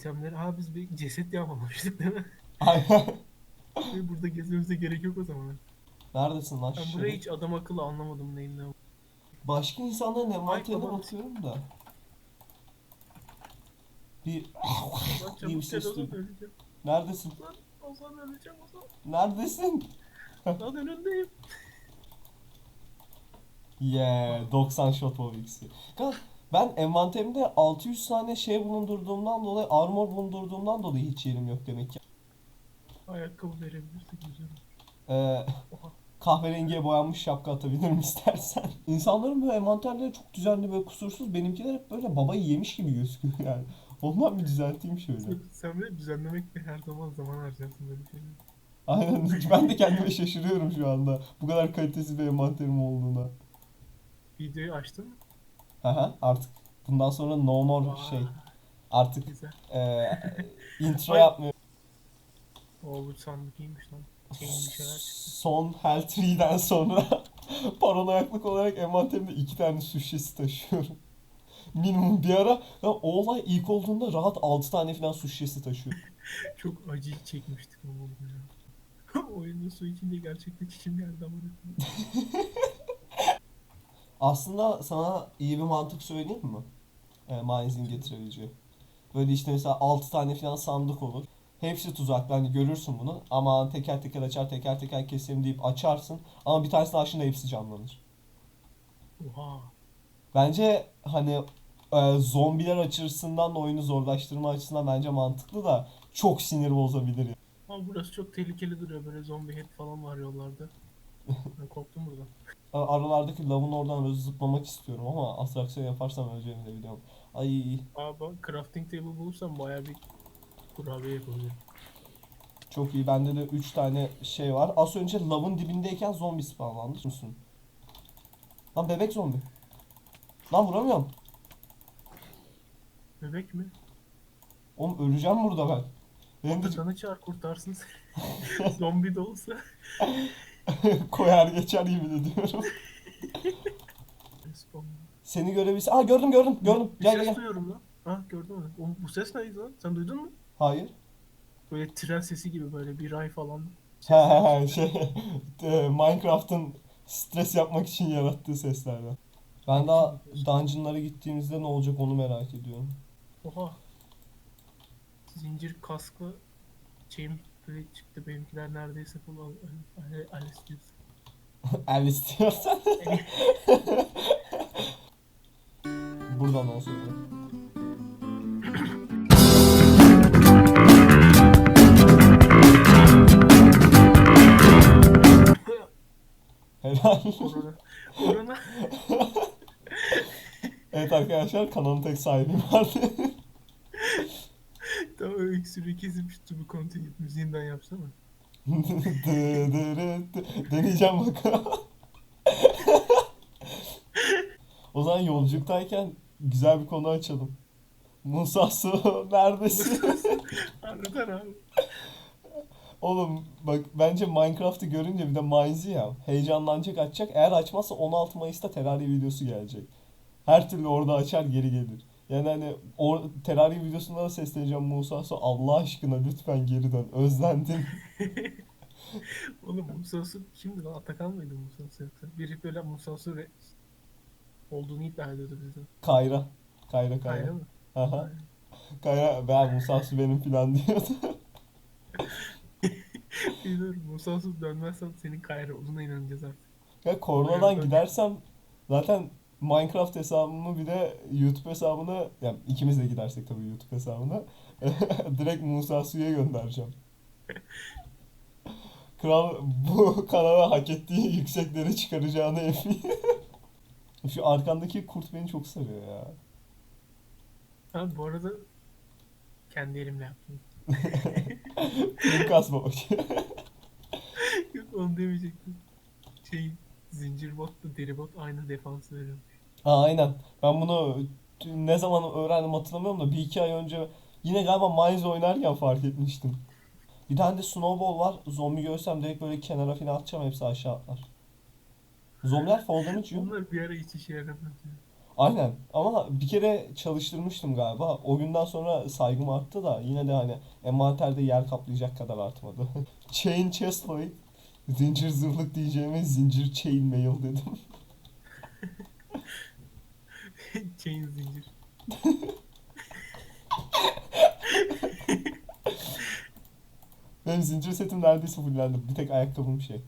itemleri. Ha biz bir ceset yapmamıştık değil mi? Aynen. Burada gezmemize gerek yok o zaman. Neredesin lan Ben şişe? burayı hiç adam akıllı anlamadım neyin ne. Başka insanların envanterine baba. bakıyorum da. Bir İyi bir ses duydum. neredesin? Ozan, Ozan öleceğim Ozan. Neredesin? Lan önündeyim. Yeah, 90 shot X'i. Kanka, Ben envanterimde 600 tane şey bulundurduğumdan dolayı, armor bulundurduğumdan dolayı hiç yerim yok demek ki. Ayakkabı verebilirsin güzel. Ee, kahverengiye boyanmış şapka atabilirim istersen. İnsanların böyle envanterleri çok düzenli ve kusursuz. Benimkiler hep böyle babayı yemiş gibi gözüküyor yani. Ondan bir düzelteyim şöyle. Sen, bir düzenlemekle her zaman zaman harcarsın böyle şeyleri. Aynen ben de kendime şaşırıyorum şu anda. Bu kadar kalitesiz bir envanterim olduğuna. Videoyu açtın mı? Aha, artık bundan sonra no more Vay, şey. Artık Güzel. eee intro yapmıyorum. O bu sandık iyiymiş lan. Şeyin bir şeyler çıktı. Son Hell 3'den sonra paranoyaklık olarak envanterimde iki tane su şişesi taşıyorum. Minimum bir ara ya o olay ilk olduğunda rahat 6 tane falan su şişesi taşıyorum. Çok acı çekmiştik ama. Oyunda su içince gerçekten içim geldi ama. Aslında sana iyi bir mantık söyleyeyim mi? E, Miles'in getirebileceği. Böyle işte mesela 6 tane falan sandık olur. Hepsi tuzak. Hani görürsün bunu. Ama teker teker açar teker teker keselim deyip açarsın. Ama bir tanesini açtığında hepsi canlanır. Oha. Bence hani e, zombiler açısından da oyunu zorlaştırma açısından bence mantıklı da çok sinir bozabilir. Ama burası çok tehlikeli duruyor. Böyle zombi head falan var yollarda. Ben korktum buradan. A- Aralardaki lavın oradan böyle zıplamak istiyorum ama atraksiyon yaparsam öleceğimi de biliyorum. Ay Aa bak crafting table bulursam baya bir kurabiye yapabilirim. çok iyi. Bende de 3 tane şey var. Az önce lavın dibindeyken zombi spawnlandı. Musun? Lan bebek zombi. Lan vuramıyorum. Bebek mi? Oğlum öleceğim burada ben. Benim de Atakan'ı çağır kurtarsın seni. Zombi de olsa. koyar geçer yemin ediyorum. Respawn. Seni görebilse... Aa gördüm gördüm gördüm. Bir Gel ses gel gel. duyuyorum lan. Ha gördün mü? Oğlum, bu ses neydi lan? Sen duydun mu? Hayır. Böyle tren sesi gibi böyle bir ay falan. He he he şey e, Minecraft'ın stres yapmak için yarattığı seslerden. Ben daha dungeonlara gittiğimizde ne olacak onu merak ediyorum. Oha. Zincir kasklı chain plate çıktı. Benimkiler neredeyse full al al- diyorsun. El istiyorsan. Buradan olsun. Helal. Orana. Orana. Evet arkadaşlar kanalın tek sahibim vardı. Kesip şu to be continued müziğinden yapsana. Deneyeceğim bakalım. o zaman yolculuktayken güzel bir konu açalım. Musa Su neredesin? Harbiden abi. Oğlum bak bence Minecraft'ı görünce bir de Minez'i ya heyecanlanacak açacak. Eğer açmazsa 16 Mayıs'ta Terraria videosu gelecek. Her türlü orada açar geri gelir. Yani hani o Terraria videosunda da sesleneceğim Musa Su Allah aşkına lütfen geri dön. Özlendim. Oğlum Musa Su kimdi lan? Atakan mıydı Musa Su yoksa? Biri böyle Musa Su ve olduğunu iddia ediyordu bizden. Kayra. Kayra Kayra Kayra. mı? Aha. Kayra ben Musa Su benim falan diyordu. Bilmiyorum. Musa Su dönmezsen senin Kayra olduğuna inanacağız artık. Ya Korna'dan gidersem zaten Minecraft hesabımı bir de YouTube hesabını yani ikimiz de gidersek tabii YouTube hesabına direkt Musa Su'ya göndereceğim. Kral bu kanala hak ettiği yüksekleri çıkaracağına eminim. Şu arkandaki kurt beni çok sarıyor ya. Ha bu arada kendi elimle yaptım. Benim kasma bak. Yok onu demeyecektim. Şey zincir botla deri bot aynı defansı veriyor. Aa, aynen. Ben bunu ne zaman öğrendim hatırlamıyorum da bir iki ay önce yine galiba Mines oynarken fark etmiştim. Bir tane de snowball var. Zombi görsem direkt böyle kenara falan atacağım hepsi aşağı atlar. Zombiler fall damage yiyor. Bunlar bir ara hiç işe yaramaz ya. Aynen ama bir kere çalıştırmıştım galiba. O günden sonra saygım arttı da yine de hani envanterde yer kaplayacak kadar artmadı. Chain chestplate. Zincir zırhlık diyeceğime zincir chain mail dedim. Chain zincir. Benim zincir setim neredeyse fullendi. Bir tek ayakkabım şey.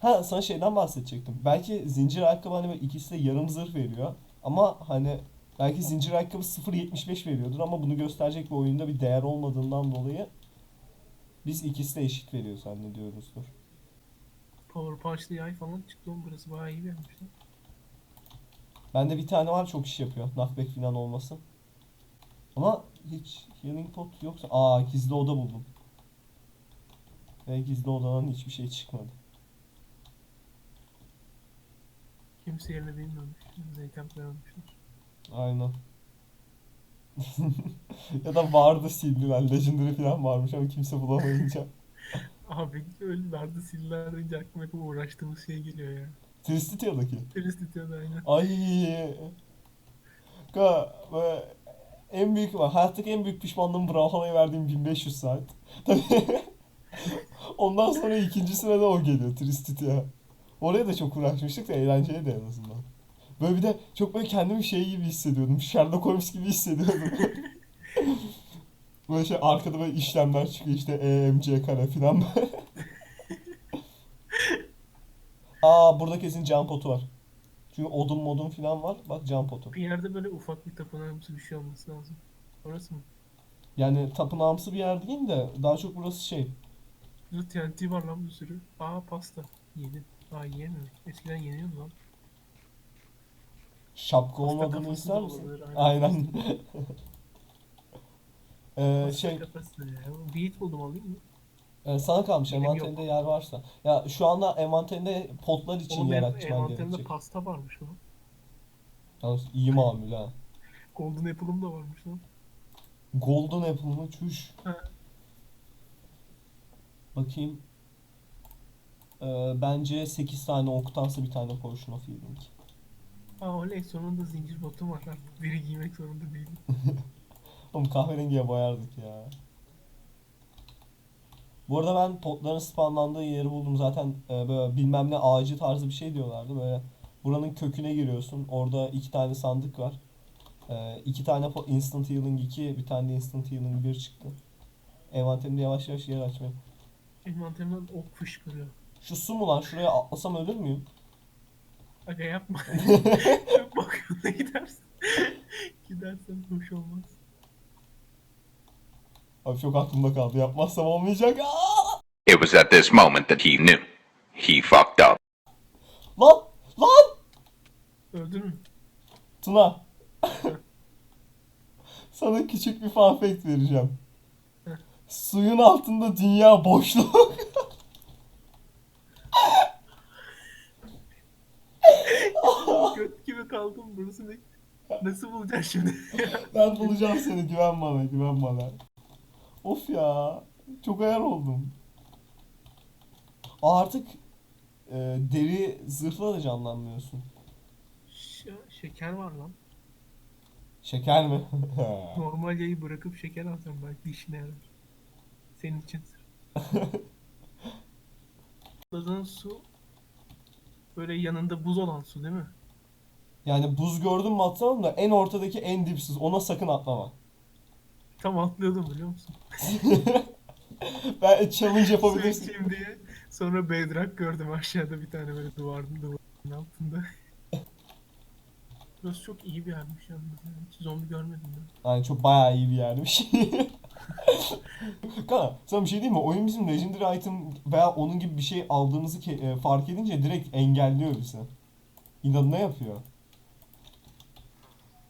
Ha sana şeyden bahsedecektim. Belki zincir ayakkabı hani böyle ikisi de yarım zırh veriyor. Ama hani belki zincir ayakkabı 0.75 veriyordur ama bunu gösterecek bir oyunda bir değer olmadığından dolayı biz ikisi de eşit veriyor zannediyoruzdur. Power Punch'lı yay falan çıktı oğlum burası bayağı iyi vermişler. Bende bir tane var çok iş yapıyor. Knockback falan olmasın. Ama hiç healing pot yoksa... Aa gizli oda buldum. Ve gizli odadan hiçbir şey çıkmadı. Kimse yerini bilmiyormuş. Zeytin koymamışlar. Aynen. ya da vardı sildiler. Legendary falan varmış ama kimse bulamayınca. Abi öyle dardı siller deyince aklıma hep uğraştığımız şey geliyor ya. Tristitia'daki. Tristitia'da aynen. Ay. Ka böyle en büyük var. Hayattaki en büyük pişmanlığım Brawlhalla'ya verdiğim 1500 saat. Tabii. Ondan sonra ikincisine de o geliyor Tristitia. Oraya da çok uğraşmıştık da eğlenceli de en azından. Böyle bir de çok böyle kendimi şey gibi hissediyordum. Sherlock Holmes gibi hissediyordum. böyle şey arkada böyle işlemler çıkıyor işte EMC kare falan böyle. Aa burada kesin can potu var. Çünkü odun modun falan var. Bak can potu. Bir yerde böyle ufak bir tapınağımsı bir şey olması lazım. Orası mı? Yani tapınağımsı bir yer değil de daha çok burası şey. Burada TNT var lan bir sürü. Aa pasta. Yedi. Aa yiyemiyorum. Eskiden yeniyordu lan. Şapka Pasta olmadığını kafası ister da misin? olabilir, Aynen. Ee, Pasta şey kafası. Beat buldum alayım mı? E, sana kalmış Benim envanterinde yer varsa. Ya şu anda envanterinde potlar için Oğlum yer açman envanterimde gerekecek. pasta varmış lan. Yalnız iyi mamul ha. Golden Apple'ım da varmış lan. Golden Apple mı? Çüş. Ha. Bakayım. Ee, bence 8 tane oktansa bir tane Potion of Healing. Aa oley sonunda zincir botum var artık. Biri giymek zorunda değilim. Oğlum kahverengiye boyardık ya. Bu arada ben potların spawnlandığı yeri buldum zaten e, böyle bilmem ne ağacı tarzı bir şey diyorlardı böyle buranın köküne giriyorsun orada iki tane sandık var e, iki tane instant healing 2 bir tane de instant healing 1 çıktı envanterimde yavaş yavaş yer açmaya Envanterimden ok fışkırıyor. şu su mu lan şuraya atlasam ölür müyüm? Aga yapma. Çok bakıyorsun gidersin. Gidersen hoş olmaz. Abi çok aklımda kaldı yapmazsam olmayacak Aa! It was at this moment that he knew. He fucked up. Lan lan Öldün mü? Tuna Sana küçük bir fun fact vereceğim. Suyun altında dünya boşluk. Göt gibi kaldım burası ne? Nasıl bulacaksın şimdi? ben bulacağım seni güven bana güven bana. Of ya çok ayar oldum. Aa, artık e, deri zırhla da canlanmıyorsun. Ş- şeker var lan. Şeker mi? Normal yayı bırakıp şeker alacağım belki işine yarar. Senin için sırf. Atladığın su böyle yanında buz olan su değil mi? yani buz gördüm mü atlamam da en ortadaki en dipsiz ona sakın atlama. Tam atlıyordum biliyor musun? Ben challenge Su yapabilirsin. içeyim diye. Sonra bedrock gördüm aşağıda bir tane böyle duvarın duvarın altında. Burası çok iyi bir yermiş yalnız. ya. Hiç zombi görmedim ben. Yani çok bayağı iyi bir yermiş. Kana sana bir şey diyeyim mi? Oyun bizim Legendary item veya onun gibi bir şey aldığımızı ke- e, fark edince direkt engelliyor bizi. İnadına yapıyor.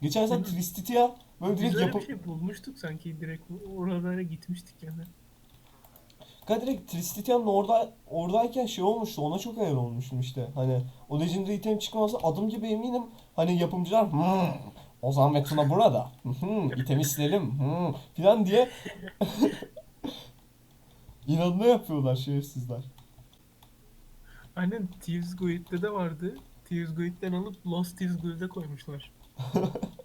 Geçen sen? Tristitia böyle Biz direkt öyle yapıp... bir şey bulmuştuk sanki direkt oralara gitmiştik yani. Kanka direkt Tristitia'nın orada oradayken şey olmuştu. Ona çok ayar olmuştum işte. Hani o Legendary item çıkması adım gibi eminim. Hani yapımcılar hmm, Ozan ve Tuna burada. Hmm, itemi silelim. Hmm, falan diye İnadına yapıyorlar şerefsizler. Aynen Thieves Guild'de de vardı. Thieves Guild'den alıp Lost Thieves Guild'e koymuşlar.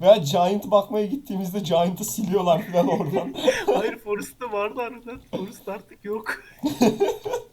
Veya Giant bakmaya gittiğimizde Giant'ı siliyorlar falan oradan. Hayır Forrest'ta vardı harbiden. Forrest artık yok.